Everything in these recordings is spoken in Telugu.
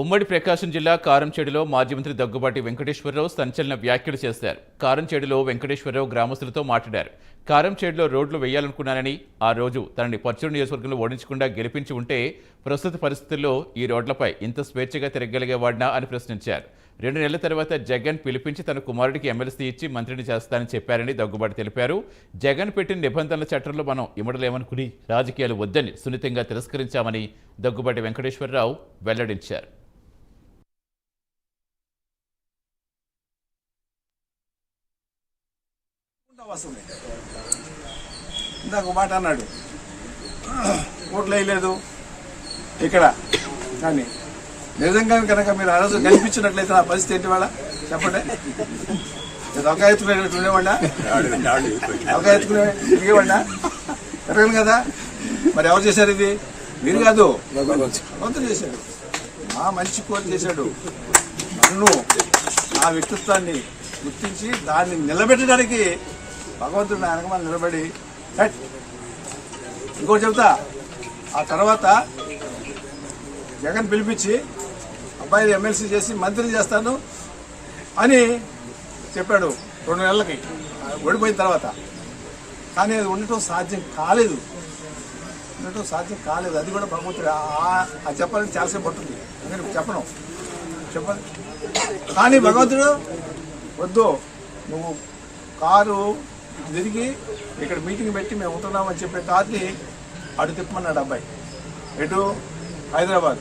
ఉమ్మడి ప్రకాశం జిల్లా కారంచేడులో మాజీ మంత్రి దగ్గుబాటి వెంకటేశ్వరరావు సంచలన వ్యాఖ్యలు చేశారు. కారంచేడులో వెంకటేశ్వరరావు గ్రామస్తులతో మాట్లాడారు. కారంచేడులో రోడ్లు వేయాలనుకున్నానని ఆ రోజు తనని పర్చూరు నియోజకవర్గంలో ఓడించకుండా గెలిపించి ఉంటే ప్రస్తుత పరిస్థితుల్లో ఈ రోడ్లపై ఇంత స్వేచ్ఛగా తిరగలిగేవాడినా అని ప్రశ్నించారు. రెండు నెలల తర్వాత జగన్ పిలిపించి తన కుమారుడికి ఎమ్మెల్సీ ఇచ్చి మంత్రిని చేస్తానని చెప్పారని దగ్గుబాటి తెలిపారు. జగన్ పెట్టిన నిబంధనల చట్టంలో మనం ఇమడలేమనుకుని రాజకీయాలు వద్దని సున్నితంగా తిరస్కరించామని దగ్గుబాటి వెంకటేశ్వరరావు వెల్లడించారు. వస్తుంది ఇందాక మాట అన్నాడు. ఓట్లు వేయలేదు. ఇక్కడ. కానీ నిజంగా కనుక మీరు ఆ రోజు కనిపించినట్లయితే నా పరిస్థితి ఏంటి వాళ్ళ? చెప్పండి. నేను ఒక ఎత్తుకునేటట్టు ఉండేవాడినా ఒక ఎత్తుకునే తిరిగేవాడినా తిరగను కదా? మరి ఎవరు చేశారు ఇది? మీరు కాదు. భగవంతుడు చేశాడు. మా మంచి కోరి చేశాడు. నన్ను నా వ్యక్తిత్వాన్ని గుర్తించి దాన్ని నిలబెట్టడానికి భగవంతుడు నా వెనకమాల నిలబడి "హట్." ఇంకోటి చెబుతా ఆ తర్వాత జగన్ పిలిపించి అబ్బాయిని ఎమ్మెల్సీ చేసి మంత్రి చేస్తాను అని చెప్పాడు రెండు నెలలకి. ఓడిపోయిన తర్వాత. కానీ అది ఉండటం సాధ్యం కాలేదు. ఉండటం సాధ్యం కాలేదు. అది కూడా భగవంతుడు ఆ- చెప్పాలని చాలాసేపు పడుతుంది. నేను చెప్పను. చెప్పాలి. కానీ భగవంతుడు వద్దు. నువ్వు కారు తిరిగి ఇక్కడ మీటింగ్ పెట్టి మేము ఉంటున్నామని చెప్పే కార్ని అటు తిప్పమన్నాడు అబ్బాయి. ఎటు? హైదరాబాద్.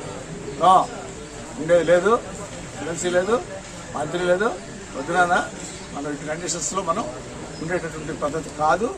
ఉండేది లేదు. ఎమ్మెల్సీ లేదు. మంత్రి లేదు. వద్దునా మనం ఇటు కండిషన్స్లో మనం ఉండేటటువంటి పద్ధతి కాదు.